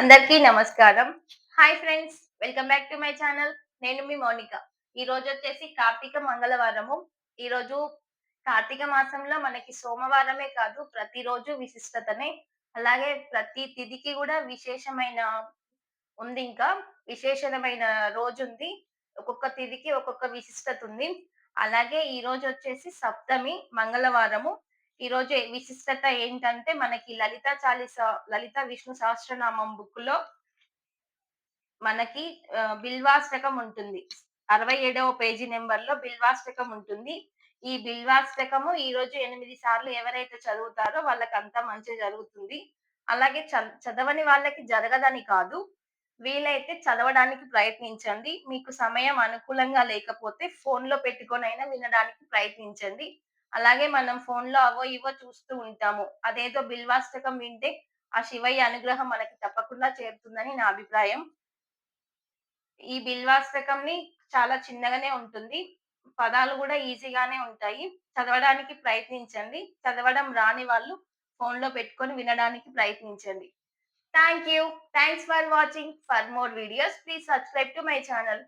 అందరికీ నమస్కారం. Hi friends welcome back to my channel నేను మీ మౌనిక. ఈ రోజు వచ్చేసి కార్తీక మంగళవారము. ఈ రోజు కార్తీక మాసంలో మనకి సోమవారమే కాదు ప్రతిరోజు విశిష్టతనే. అలాగే ప్రతి తిథికి కూడా విశేషమైన ఉంది ఇంకా. విశేషమైన రోజు ఉంది. ఒక్కొక్క తిథికి ఒక్కొక్క విశిష్టత ఉంది. అలాగే ఈ రోజు వచ్చేసి సప్తమి మంగళవారము. ఈ రోజు విశిష్టత ఏంటంటే మనకి లలిత చాలీస లలిత విష్ణు సహస్రనామం బుక్లో మనకి బిల్వాష్టకం ఉంటుంది. అరవై ఏడవ పేజీ నెంబర్లో బిల్వాష్టకం ఉంటుంది. ఈ బిల్వాష్టకము ఈ రోజు ఎనిమిది సార్లు ఎవరైతే చదువుతారో వాళ్ళకి అంతా మంచి జరుగుతుంది. అలాగే చ- చదవని వాళ్ళకి జరగదని కాదు. వీలైతే చదవడానికి ప్రయత్నించండి. మీకు సమయం అనుకూలంగా లేకపోతే ఫోన్లో పెట్టుకొనైనా వినడానికి ప్రయత్నించండి. అలాగే మనం ఫోన్లో అవో ఇవో చూస్తూ ఉంటాము. అదేదో బిల్వాష్టకం వింటే ఆ శివయ్య అనుగ్రహం మనకి తప్పకుండా చేరుతుందని నా అభిప్రాయం. ఈ బిల్వాష్టకంని చాలా చిన్నగానే ఉంటుంది. పదాలు కూడా ఈజీగానే ఉంటాయి. చదవడానికి ప్రయత్నించండి. చదవడం రాని వాళ్ళు ఫోన్లో పెట్టుకొని వినడానికి ప్రయత్నించండి. Thank you thanks for watching. For more videos please subscribe to my channel.